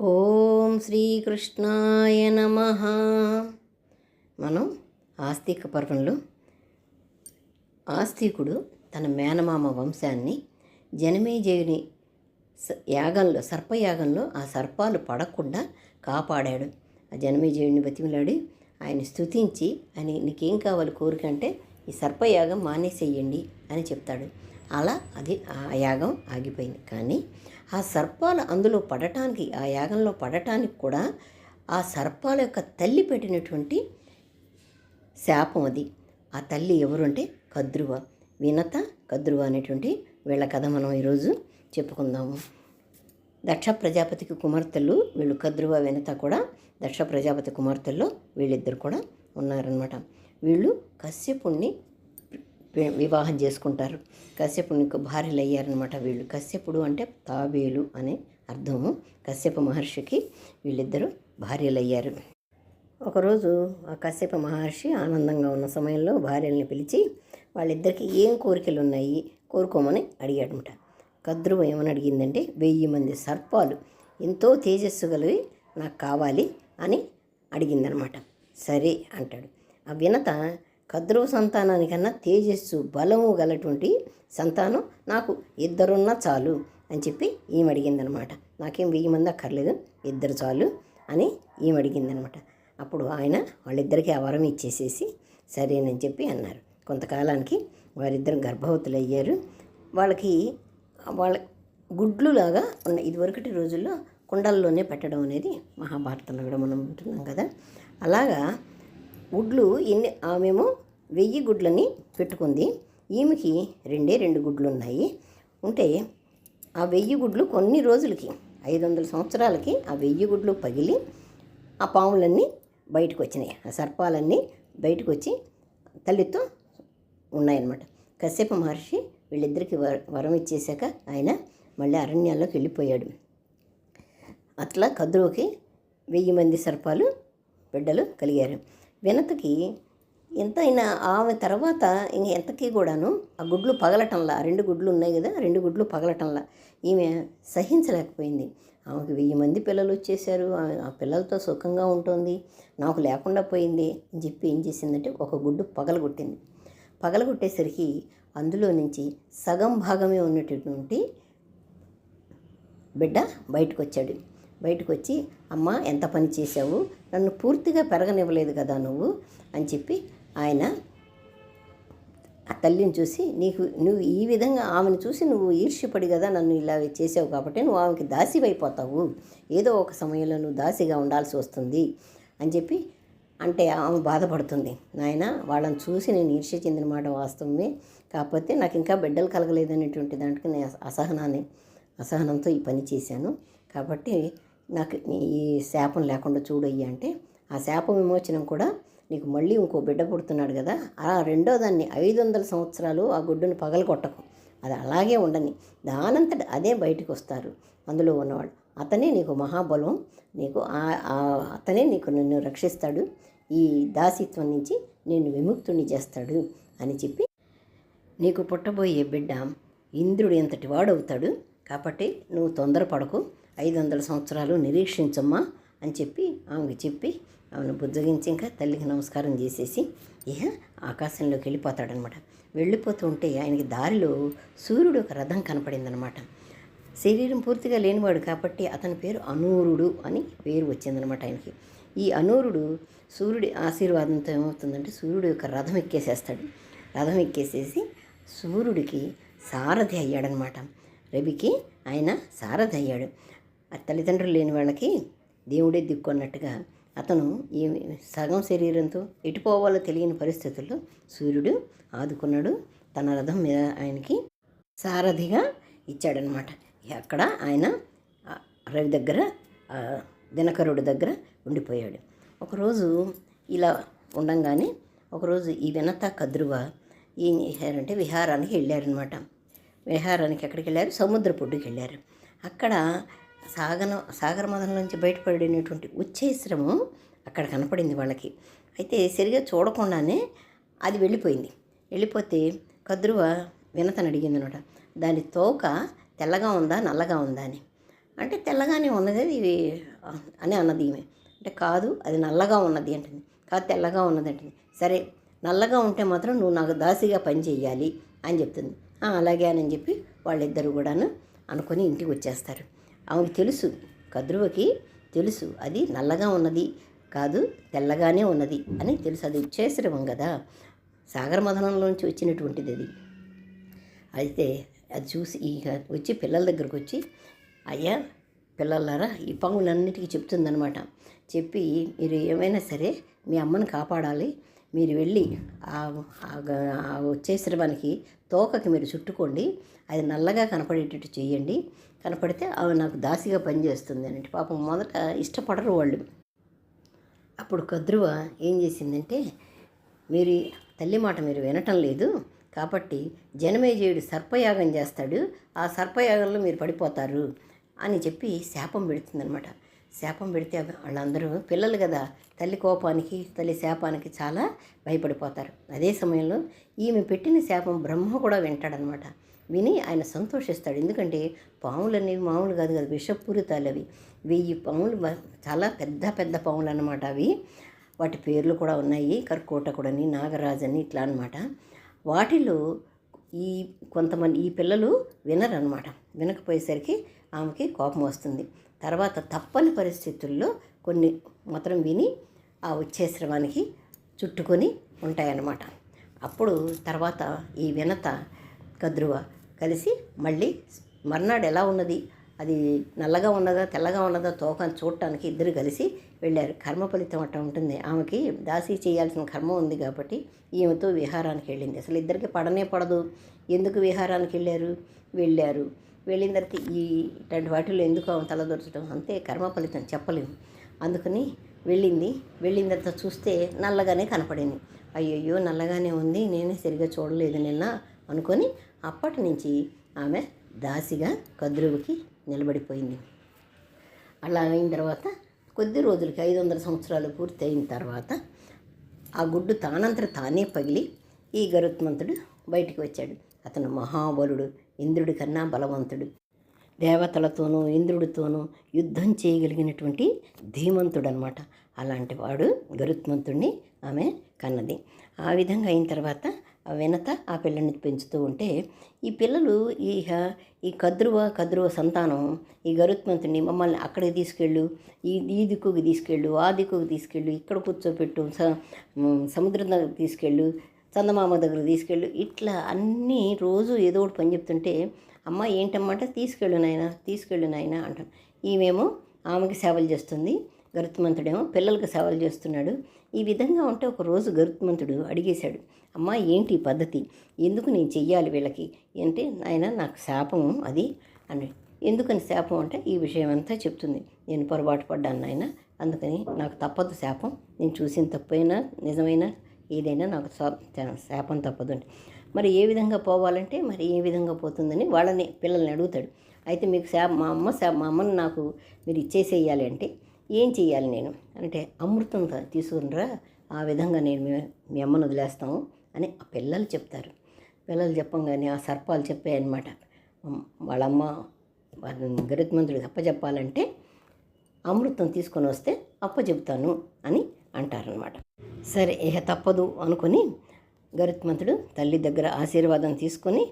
ఓం శ్రీకృష్ణాయ నమ. మనం ఆస్తిక పర్వంలో ఆస్తికుడు తన మేనమామ వంశాన్ని జనమేజయుని యాగంలో సర్పయాగంలో ఆ సర్పాలు పడకుండా కాపాడాడు. ఆ జనమేజయుడిని బతిమిలాడి ఆయన స్తుతించి అని నీకేం కావాలి కోరిక అంటే ఈ సర్పయాగం మానేసేయండి అని చెప్తాడు. అలా అది ఆ యాగం ఆగిపోయింది. కానీ ఆ సర్పాలు అందులో పడటానికి ఆ యాగంలో పడటానికి కూడా ఆ సర్పాల యొక్క తల్లి పెట్టినటువంటి శాపం అది. ఆ తల్లి ఎవరుంటే కద్రువ. వినత కద్రువ అనేటువంటి వీళ్ళ కథ మనం ఈరోజు చెప్పుకుందాము. దక్ష ప్రజాపతికి కుమార్తెలు వీళ్ళు కద్రువ వినత కూడా దక్ష ప్రజాపతి కుమార్తెల్లో వీళ్ళిద్దరు కూడా ఉన్నారనమాట వీళ్ళు కశ్యపుణ్ణి వివాహం చేసుకుంటారు. కశ్యపునికి భార్యలు అయ్యారనమాట వీళ్ళు. కశ్యపుడు అంటే తాబేలు అనే అర్థము. కశ్యప మహర్షికి వీళ్ళిద్దరూ భార్యలు అయ్యారు ఒకరోజు ఆ కశ్యప మహర్షి ఆనందంగా ఉన్న సమయంలో భార్యల్ని పిలిచి వాళ్ళిద్దరికి ఏం కోరికలు ఉన్నాయి కోరుకోమని అడిగాడనమాట కద్రువ ఏమని అడిగిందంటే వెయ్యి మంది సర్పాలు ఎంతో తేజస్సు గలవి నాకు కావాలి అని అడిగిందనమాట సరే అంటాడు. ఆ వినత కద్రువు సంతానానికన్నా తేజస్సు బలము గలటువంటి సంతానం నాకు ఇద్దరున్నా చాలు అని చెప్పి ఈమె అడిగిందనమాట. నాకేం వెయ్యి మంది అక్కర్లేదు ఇద్దరు చాలు అని ఈమె అడిగిందనమాట. అప్పుడు ఆయన వాళ్ళిద్దరికీ అవరం ఇచ్చేసేసి సరేనని చెప్పి అన్నారు. కొంతకాలానికి వారిద్దరు గర్భవతులు అయ్యారు. వాళ్ళకి వాళ్ళ గుడ్లులాగా ఉన్న ఇదివరకటి రోజుల్లో కుండల్లోనే పెట్టడం అనేది మహాభారతంలో కూడా మనం ఉంటున్నాం కదా. అలాగా గుడ్లు ఎన్ని ఆమెమో వెయ్యి గుడ్లని పెట్టుకుంది. ఈమెకి రెండే రెండు గుడ్లు ఉన్నాయి ఉంటే ఆ వెయ్యి గుడ్లు కొన్ని రోజులకి ఐదు వందల సంవత్సరాలకి ఆ వెయ్యి గుడ్లు పగిలి ఆ పాములన్నీ బయటకు వచ్చినాయి ఆ సర్పాలన్నీ బయటకు వచ్చి తల్లితో ఉన్నాయన్నమాట. కశ్యప మహర్షి వీళ్ళిద్దరికి వర వరం ఇచ్చేశాక ఆయన మళ్ళీ అరణ్యాల్లోకి వెళ్ళిపోయాడు. అట్లా కద్రువుకి వెయ్యి మంది సర్పాలు బిడ్డలు కలిగారు. వినతికి ఎంతైనా ఆమె తర్వాత ఇంక ఎంతకీ కూడాను ఆ గుడ్లు పగలటంలా రెండు గుడ్లు ఉన్నాయి కదా రెండు గుడ్లు పగలటంలా ఈమె సహించలేకపోయింది. ఆమెకు వెయ్యి మంది పిల్లలు వచ్చేసారు ఆ- ఆ పిల్లలతో సుఖంగా ఉంటుంది నాకు లేకుండా పోయింది అని చెప్పి ఏం చేసిందంటే ఒక గుడ్డు పగలగొట్టింది. పగలగొట్టేసరికి అందులో నుంచి సగం భాగమే ఉన్నటువంటి బిడ్డ బయటకు వచ్చాడు బయటకు వచ్చి అమ్మ ఎంత పని చేసావు నన్ను పూర్తిగా పెరగనివ్వలేదు కదా నువ్వు? అని చెప్పి ఆయన ఆ తల్లిని చూసి నీకు నువ్వు ఈ విధంగా ఆమెను చూసి నువ్వు ఈర్ష్యపడి కదా నన్ను ఇలా చేసావు కాబట్టి నువ్వు ఆమెకి దాసివైపోతావు. ఏదో ఒక సమయంలో నువ్వు దాసిగా ఉండాల్సి వస్తుంది. అని చెప్పి అంటే ఆమె బాధపడుతుంది. నాయన వాళ్ళని చూసి నేను ఈర్ష్య చెందిన మాట వాస్తవమే. కాకపోతే నాకు ఇంకా బిడ్డలు కలగలేదనేటువంటి దానికి నేను అసహనాన్ని అసహనంతో ఈ పని చేశాను. కాబట్టి నాకు ఈ శాపం లేకుండా చూడయ్యి అంటే ఆ శాప విమోచనం కూడా నీకు మళ్ళీ ఇంకో బిడ్డ పుడుతున్నాడు కదా ఆ రెండో దాన్ని ఐదు వందల సంవత్సరాలు ఆ గుడ్డును పగలగొట్టకు. అది అలాగే ఉండని. దానంతట అదే బయటకు వస్తారు. అందులో ఉన్నవాడు అతనే నీకు మహాబలం నీకు ఆ- అతనే నీకు నిన్ను రక్షిస్తాడు. ఈ దాసిత్వం నుంచి నేను విముక్తుని చేస్తాడు అని చెప్పి నీకు పుట్టబోయే బిడ్డ ఇంద్రుడు ఎంతటి వాడవుతాడు? కాబట్టి నువ్వు తొందరపడకు. ఐదు వందల సంవత్సరాలు నిరీక్షించమ్మా అని చెప్పి ఆమెకు చెప్పి ఆమెను బుజ్జగించి ఇంకా తల్లికి నమస్కారం చేసేసి ఇహ ఆకాశంలోకి వెళ్ళిపోతాడనమాట. వెళ్ళిపోతూ ఉంటే ఆయనకి దారిలో సూర్యుడు ఒక రథం కనపడిందనమాట. శరీరం పూర్తిగా లేనివాడు కాబట్టి అతని పేరు అనూరుడు అని పేరు వచ్చిందనమాట ఆయనకి. ఈ అనూరుడు సూర్యుడి ఆశీర్వాదంతో ఏమవుతుందంటే సూర్యుడు యొక్క రథం ఎక్కేసేస్తాడు. రథం ఎక్కేసేసి సూర్యుడికి సారథి అయ్యాడనమాట. రవికి ఆయన సారథి అయ్యాడు. ఆ తల్లిదండ్రులు లేని వాళ్ళకి దేవుడే దిక్కు అన్నట్టుగా అతను ఈ సగం శరీరంతో ఎటుపోవాలో తెలియని పరిస్థితుల్లో సూర్యుడు ఆదుకున్నాడు. తన రథం మీద ఆయనకి సారథిగా ఇచ్చాడనమాట అక్కడ ఆయన రవి దగ్గర దినకరుడు దినకరుడి దగ్గర ఉండిపోయాడు. ఒకరోజు ఇలా ఉండంగానే ఒకరోజు ఈ వినత కద్రువ ఏం చేశారంటే విహారానికి వెళ్ళారనమాట విహారానికి ఎక్కడికి వెళ్ళారు సముద్ర పొడ్డుకి వెళ్ళారు అక్కడ సాగన సాగర మదం నుంచి బయటపడినటువంటి ఉచ్చేశ్రము అక్కడ కనపడింది వాళ్ళకి. అయితే సరిగా చూడకుండానే అది వెళ్ళిపోయింది. వెళ్ళిపోతే కద్రువ వినతను అడిగింది అనమాట దాని తోక తెల్లగా ఉందా నల్లగా ఉందా అని. అంటే తెల్లగానే ఉన్నది అది అని అన్నది ఈమె. అంటే కాదు అది నల్లగా ఉన్నది అంటుంది. కాదు తెల్లగా ఉన్నది అంటుంది. సరే నల్లగా ఉంటే మాత్రం నువ్వు నాకు దాసిగా పని చేయాలి అని చెప్తుంది. అలాగే అని చెప్పి వాళ్ళిద్దరు కూడాను అనుకొని ఇంటికి వచ్చేస్తారు. ఆమెకు తెలుసు కద్రువకి తెలుసు అది నల్లగా ఉన్నది కాదు తెల్లగానే ఉన్నది అని తెలుసు. అది ఉచ్చేశ్రవం కదా. సాగర మథనంలోంచి వచ్చినటువంటిది అది. అయితే అది చూసి ఇక వచ్చి పిల్లల దగ్గరకు వచ్చి అయ్యా పిల్లలారా ఈ పనులన్నిటికీ చెప్తుందనమాట చెప్పి మీరు ఏమైనా సరే మీ అమ్మని కాపాడాలి. మీరు వెళ్ళి ఆ ఆ వచ్చేశ్రవానికి తోకకి మీరు చుట్టుకోండి. అది నల్లగా కనపడేటట్టు చేయండి. కనపడితే ఆమె నాకు దాసిగా పనిచేస్తుంది అని పాపం మొదట ఇష్టపడరు వాళ్ళు. అప్పుడు కద్రువ ఏం చేసిందంటే మీరు తల్లి మాట మీరు వినటం లేదు కాబట్టి జనమేజయుడు సర్పయాగం చేస్తాడు ఆ సర్పయాగంలో మీరు పడిపోతారు అని చెప్పి శాపం పెడుతుందనమాట శాపం పెడితే వాళ్ళందరూ పిల్లలు కదా తల్లి కోపానికి తల్లి శాపానికి చాలా భయపడిపోతారు. అదే సమయంలో ఈమె పెట్టిన శాపం బ్రహ్మ కూడా వింటాడనమాట విని ఆయన సంతోషిస్తాడు. ఎందుకంటే పాములు అనేవి మామూలు కాదు కదా విషపూరితాలు అవి. వెయ్యి పాములు చాలా పెద్ద పెద్ద పాములు అన్నమాట అవి. వాటి పేర్లు కూడా ఉన్నాయి. కర్కోటకుడని నాగరాజని ఇట్లా అనమాట వాటిలో ఈ కొంతమంది ఈ పిల్లలు వినరనమాట వినకపోయేసరికి ఆమెకి కోపం వస్తుంది. తర్వాత తప్పని పరిస్థితుల్లో కొన్ని మాత్రం విని ఆ వచ్చేశ్రవానికి చుట్టుకొని ఉంటాయన్నమాట. అప్పుడు తర్వాత ఈ వినత కద్రువ కలిసి మళ్ళీ మర్నాడు ఎలా ఉన్నది? అది నల్లగా ఉన్నదా తెల్లగా ఉన్నదా తోకం చూడటానికి ఇద్దరు కలిసి వెళ్ళారు. కర్మ ఫలితం అట్ట ఉంటుంది. ఆమెకి దాసి చేయాల్సిన కర్మ ఉంది కాబట్టి ఈమెతో విహారానికి వెళ్ళింది. అసలు ఇద్దరికి పడనే పడదు. ఎందుకు విహారానికి వెళ్ళారు? వెళ్ళారు. వెళ్ళిన తర్వాత ఈ ఇట్లాంటి వాటిలో ఎందుకు ఆమె తలదొరచడం అంతే కర్మ ఫలితం చెప్పలేము. అందుకని వెళ్ళింది. వెళ్ళిన తర్వాత చూస్తే నల్లగానే కనపడింది. అయ్యయ్యో నల్లగానే ఉంది. నేనే సరిగా చూడలేదు నిన్న. అనుకొని అప్పటి నుంచి ఆమె దాసిగా కద్రువుకి నిలబడిపోయింది. అలా అయిన తర్వాత కొద్ది రోజులకి ఐదు వందల సంవత్సరాలు పూర్తి అయిన తర్వాత ఆ గుడ్డు తానంతట తానే పగిలి ఈ గరుత్మంతుడు బయటికి వచ్చాడు. అతను మహాబలుడు ఇంద్రుడి కన్నా బలవంతుడు. దేవతలతోనూ ఇంద్రుడితోనూ యుద్ధం చేయగలిగినటువంటి ధీమంతుడు అనమాట అలాంటి వాడు గరుత్మంతుడిని ఆమె కన్నది. ఆ విధంగా అయిన తర్వాత వెనత ఆ పిల్లని పెంచుతూ ఉంటే ఈ పిల్లలు ఈ ఈ కద్రువ కద్రువ సంతానం ఈ గరుత్మంతుడిని మమ్మల్ని అక్కడికి తీసుకెళ్ళు ఈ ఈ దిక్కుకి తీసుకెళ్ళు ఆ దిక్కుకి తీసుకెళ్ళు ఇక్కడ కూర్చోపెట్టు స సముద్రం దగ్గర తీసుకెళ్ళు చందమామ దగ్గర తీసుకెళ్ళు ఇట్లా అన్నీ రోజు ఏదో ఒకటి పని చెప్తుంటే అమ్మ ఏంటమ్మంటే తీసుకెళ్ళు నాయన తీసుకెళ్ళు నాయన అంటాను ఈమెమో ఆమెకి సేవలు చేస్తుంది గరుత్మంతుడేమో పిల్లలకు సవాలు చేస్తున్నాడు. ఈ విధంగా ఉంటే ఒక రోజు గరుత్మంతుడు అడిగేశాడు అమ్మ ఏంటి ఈ పద్ధతి? ఎందుకు నేను చెయ్యాలి వీళ్ళకి? అంటే నాయన నాకు శాపం అది అని ఎందుకని శాపం? అంటే ఈ విషయం అంతా చెప్తుంది. నేను పొరపాటు పడ్డాను నాయన అందుకని నాకు తప్పదు శాపం. నేను చూసిన తప్పైనా నిజమైనా ఏదైనా నాకు శాపం తప్పదు అంటే మరి ఏ విధంగా పోవాలంటే మరి ఏ విధంగా పోతుందని వాళ్ళని పిల్లల్ని అడుగుతాడు. అయితే మీకు శాప మా అమ్మ శా మా అమ్మని నాకు మీరు ఇచ్చేసేయాలి అంటే ఏం చెయ్యాలి నేను? అంటే అమృతం తీసుకునిరా ఆ విధంగా నేను మీ- అమ్మను వదిలేస్తాము అని ఆ పిల్లలు చెప్తారు. పిల్లలు చెప్పంగానే ఆ సర్పాలు చెప్పాయన్నమాట. వాళ్ళమ్మ వాళ్ళ గరుత్మంతుడికి అప్పచెప్పాలంటే అమృతం తీసుకొని వస్తే అప్పచెప్తాను అని అంటారనమాట సరే ఇక తప్పదు అనుకొని గరుత్మంతుడు తల్లి దగ్గర ఆశీర్వాదం తీసుకొని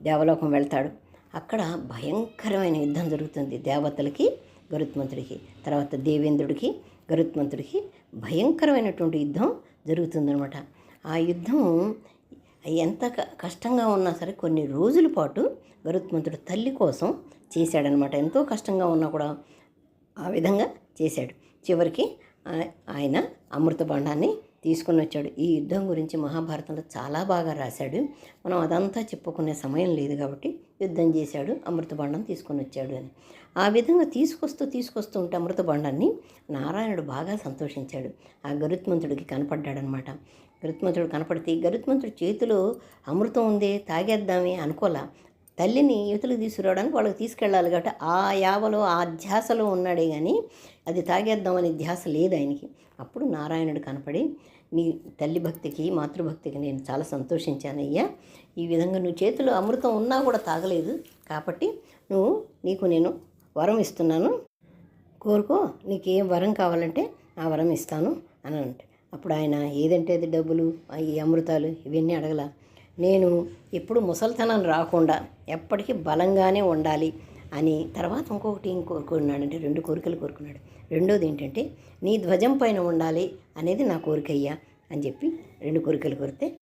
దేవలోకం వెళ్తాడు. అక్కడ భయంకరమైన యుద్ధం జరుగుతుంది దేవతలకి. గరుత్మంతుడికి తర్వాత దేవేంద్రుడికి గరుత్మంతుడికి భయంకరమైనటువంటి యుద్ధం జరుగుతుందనమాట ఆ యుద్ధం ఎంత క- కష్టంగా ఉన్నా సరే కొన్ని రోజుల పాటు గరుత్మంతుడు తల్లి కోసం చేశాడనమాట ఎంతో కష్టంగా ఉన్నా కూడా ఆ విధంగా చేశాడు. చివరికి ఆయన అమృత బాండాన్ని తీసుకొని వచ్చాడు. ఈ యుద్ధం గురించి మహాభారతంలో చాలా బాగా రాశాడు. మనం అదంతా చెప్పుకునే సమయం లేదు కాబట్టి యుద్ధం చేశాడు అమృత బాండం తీసుకొని వచ్చాడు అని. ఆ విధంగా తీసుకొస్తూ తీసుకొస్తూ ఉంటే అమృతభాండాన్ని నారాయణుడు బాగా సంతోషించాడు. ఆ గరుత్మంతుడికి కనపడ్డాడనమాట. గరుత్మంతుడు కనపడితే ఈ గరుత్మంతుడి చేతిలో అమృతం ఉంది తాగేద్దామే అనుకోలా. తల్లిని యువతలకు తీసుకురావడానికి వాళ్ళకి తీసుకెళ్ళాలి కాబట్టి ఆ యావలో ఆ ధ్యాసలో ఉన్నాడే కానీ అది తాగేద్దామనే ధ్యాస లేదు ఆయనకి. అప్పుడు నారాయణుడు కనపడి నీ తల్లి భక్తికి మాతృభక్తికి నేను చాలా సంతోషించానయ్యా. ఈ విధంగా నువ్వు చేతిలో అమృతం ఉన్నా కూడా తాగలేదు కాబట్టి నువ్వు నీకు నేను వరం ఇస్తున్నాను. కోరుకో నీకు ఏం వరం కావాలంటే ఆ వరం ఇస్తాను అని అంటే. అప్పుడు ఆయన ఏదంటే అది డబ్బులు ఈ అమృతాలు ఇవన్నీ అడగల. నేను ఎప్పుడు ముసలితనం రాకుండా ఎప్పటికీ బలంగానే ఉండాలి అని తర్వాత ఇంకొకటి ఏం రెండు కోరికలు కోరుకున్నాడు. రెండోది ఏంటంటే నీ ధ్వజం పైన ఉండాలి అనేది నా కోరికయ్యా అని చెప్పి రెండు కోరికలు కోరితే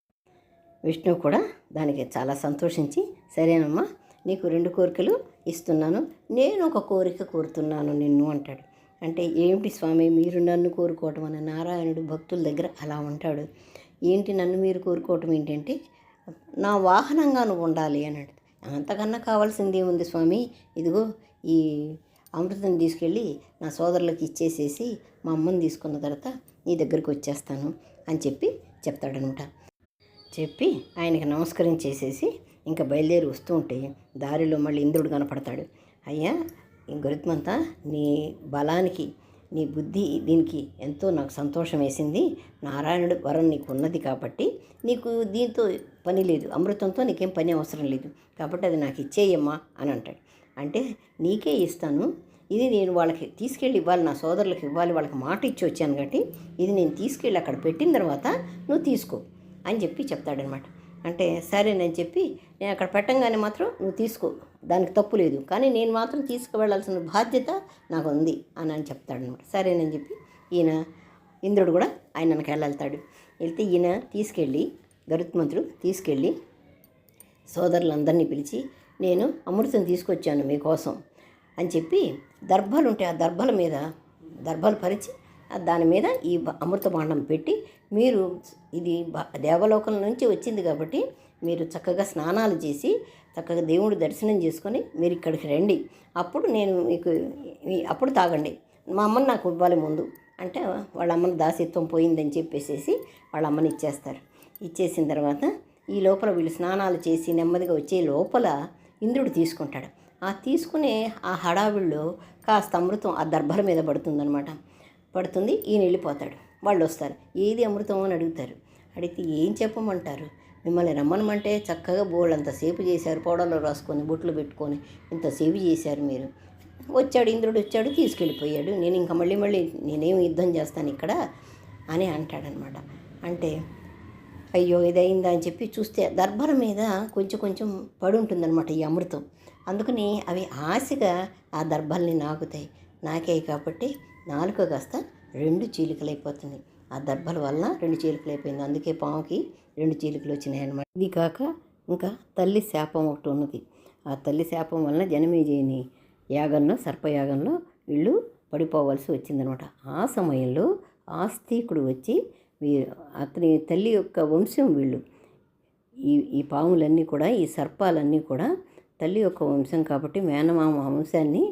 విష్ణువు కూడా దానికి చాలా సంతోషించి సరేనమ్మా నీకు రెండు కోరికలు ఇస్తున్నాను. నేను ఒక కోరిక కోరుతున్నాను నిన్ను అంటాడు. అంటే ఏమిటి స్వామి మీరు నన్ను కోరుకోవటం అని నారాయణుడు భక్తుల దగ్గర అలా ఉంటాడు. ఏంటి నన్ను మీరు కోరుకోవటం ఏంటంటే నా వాహనంగా నువ్వు ఉండాలి అన్నాడు. అంతకన్నా కావాల్సింది ఏముంది స్వామి? ఇదిగో ఈ అమృతం తీసుకెళ్ళి నా సోదరులకు ఇచ్చేసేసి మా అమ్మని తీసుకున్న తర్వాత నీ దగ్గరికి వచ్చేస్తాను అని చెప్పి చెప్తాడనమాట. చెప్పి ఆయనకి నమస్కరించేసేసి ఇంకా బయలుదేరి వస్తూ ఉంటే దారిలో మళ్ళీ ఇంద్రుడు కనపడతాడు. అయ్యా ఈ నీ బలానికి నీ బుద్ధి దీనికి ఎంతో నాకు సంతోషం వేసింది. నారాయణుడు వరం నీకు ఉన్నది కాబట్టి నీకు దీంతో పని లేదు. అమృతంతో నీకేం పని అవసరం లేదు. కాబట్టి అది నాకు ఇచ్చేయమ్మా అని అంటాడు. అంటే నీకే ఇస్తాను. ఇది నేను వాళ్ళకి తీసుకెళ్ళి ఇవ్వాలి. నా సోదరులకు ఇవ్వాలి. వాళ్ళకి మాట ఇచ్చి వచ్చాను కాబట్టి ఇది నేను తీసుకెళ్ళి అక్కడ పెట్టిన తర్వాత నువ్వు తీసుకో అని చెప్పి చెప్తాడనమాట అంటే సరేనని చెప్పి నేను అక్కడ పెట్టంగానే మాత్రం నువ్వు తీసుకో దానికి తప్పు లేదు. కానీ నేను మాత్రం తీసుకువెళ్ళాల్సిన బాధ్యత నాకు ఉంది అని అని చెప్తాడనమాట సరేనని చెప్పి ఈయన ఇంద్రుడు కూడా ఆయన వెనక వెళ్ళతాడు వెళ్తే ఈయన తీసుకెళ్ళి గరుత్మంతుడు తీసుకెళ్ళి సోదరులందరినీ పిలిచి నేను అమృతం తీసుకొచ్చాను మీకోసం అని చెప్పి దర్భలు ఉంటాయి ఆ దర్భల మీద దర్భలు పరిచి దాని మీద ఈ అమృత బాండం పెట్టి మీరు ఇది దేవలోకం నుంచి వచ్చింది కాబట్టి మీరు చక్కగా స్నానాలు చేసి చక్కగా దేవుడి దర్శనం చేసుకొని మీరు ఇక్కడికి రండి. అప్పుడు నేను మీకు అప్పుడు తాగండి. మా అమ్మని నాకు ఇవ్వాలి ముందు. అంటే వాళ్ళ అమ్మని దాసిత్వం పోయిందని చెప్పేసేసి వాళ్ళ అమ్మని ఇచ్చేస్తారు. ఇచ్చేసిన తర్వాత ఈ లోపల వీళ్ళు స్నానాలు చేసి నెమ్మదిగా వచ్చే లోపల ఇంద్రుడు తీసుకుంటాడు. ఆ తీసుకునే ఆ హడావిడిలో కాస్త అమృతం ఆ దర్భల మీద పడుతుందనమాట పడుతుంది ఈయన వెళ్ళిపోతాడు. వాళ్ళు వస్తారు ఏది అమృతం అని అడుగుతారు. అడిగితే ఏం చెప్పమంటారు? మిమ్మల్ని రమ్మనమంటే చక్కగా బోళ్ళు అంతసేపు చేశారు పౌడర్లో రాసుకొని బొట్లు పెట్టుకొని ఇంతసేపు చేశారు మీరు. వచ్చాడు ఇంద్రుడు వచ్చాడు తీసుకెళ్ళిపోయాడు. నేను ఇంకా మళ్ళీ మళ్ళీ నేనేం యుద్ధం చేస్తాను ఇక్కడ అని అంటాడనమాట. అంటే అయ్యో ఇదైందా అని చెప్పి చూస్తే దర్భల మీద కొంచెం కొంచెం పడి ఉంటుందన్నమాట ఈ అమృతం. అందుకని అవి ఆశగా ఆ దర్భల్ని నాకుతాయి. నాకే కాబట్టి నాలుక కాస్త రెండు చీలికలైపోతుంది ఆ దెబ్బల వలన రెండు చీలికలు అయిపోయింది అందుకే పాముకి రెండు చీలికలు వచ్చినాయి అనమాట ఇది కాక ఇంకా తల్లి శాపం ఒకటి ఉన్నది. ఆ తల్లి శాపం వలన జనమేజయని యాగంలో సర్పయాగంలో వీళ్ళు పడిపోవాల్సి వచ్చిందనమాట ఆ సమయంలో ఆస్తికుడు వచ్చి అతని తల్లి యొక్క వంశం వీళ్ళు. ఈ ఈ పాములన్నీ కూడా ఈ సర్పాలన్నీ కూడా తల్లి యొక్క వంశం కాబట్టి మేనమామ వంశాన్ని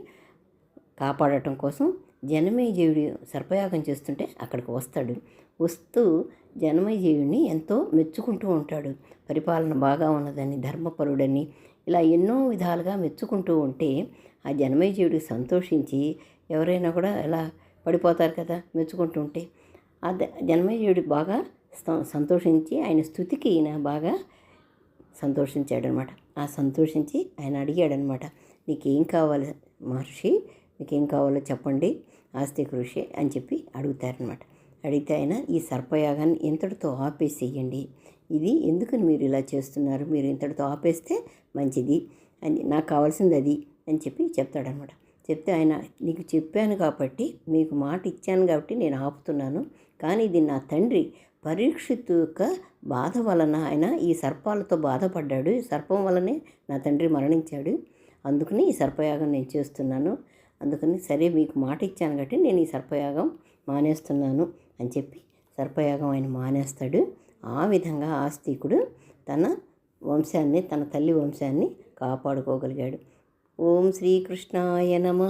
కాపాడటం కోసం జనమేజయుడు సర్పయాగం చేస్తుంటే అక్కడికి వస్తాడు. వస్తూ జనమేజయుడిని ఎంతో మెచ్చుకుంటూ ఉంటాడు. పరిపాలన బాగా ఉన్నదని ధర్మపరుడని ఇలా ఎన్నో విధాలుగా మెచ్చుకుంటూ ఉంటే ఆ జనమేజయుడు సంతోషించి ఎవరైనా కూడా ఇలా పడిపోతారు కదా మెచ్చుకుంటూ ఉంటే. ఆ ద- జనమేజయుడు బాగా సంతోషించి ఆయన స్థుతికి ఈయన బాగా సంతోషించాడనమాట. ఆ సంతోషించి ఆయన అడిగాడనమాట నీకేం కావాలి మహర్షి నీకేం కావాలో చెప్పండి. ఆస్తి కృషి అని చెప్పి అడుగుతారనమాట అడిగితే ఆయన ఈ సర్పయాగాన్ని ఇంతటితో ఆపేసేయండి. ఇది ఎందుకని మీరు ఇలా చేస్తున్నారు? మీరు ఇంతటితో ఆపేస్తే మంచిది అని నాకు కావాల్సింది అది అని చెప్పి చెప్తాడనమాట చెప్తే ఆయన నీకు చెప్పాను కాబట్టి మీకు మాట ఇచ్చాను కాబట్టి నేను ఆపుతున్నాను. కానీ ఇది నా తండ్రి పరీక్షిత్ యొక్క బాధ వలన ఆయన ఈ సర్పాలతో బాధపడ్డాడు. ఈ సర్పం వలనే నా తండ్రి మరణించాడు. అందుకని ఈ సర్పయాగం నేను చేస్తున్నాను. అందుకని సరే మీకు మాట ఇచ్చాను కాబట్టి నేను ఈ సర్పయాగం మానేస్తున్నాను అని చెప్పి సర్పయాగం ఆయన మానేస్తాడు. ఆ విధంగా ఆస్తికుడు తన వంశాన్ని తన తల్లి వంశాన్ని కాపాడుకోగలిగాడు. ఓం శ్రీకృష్ణాయ నమ.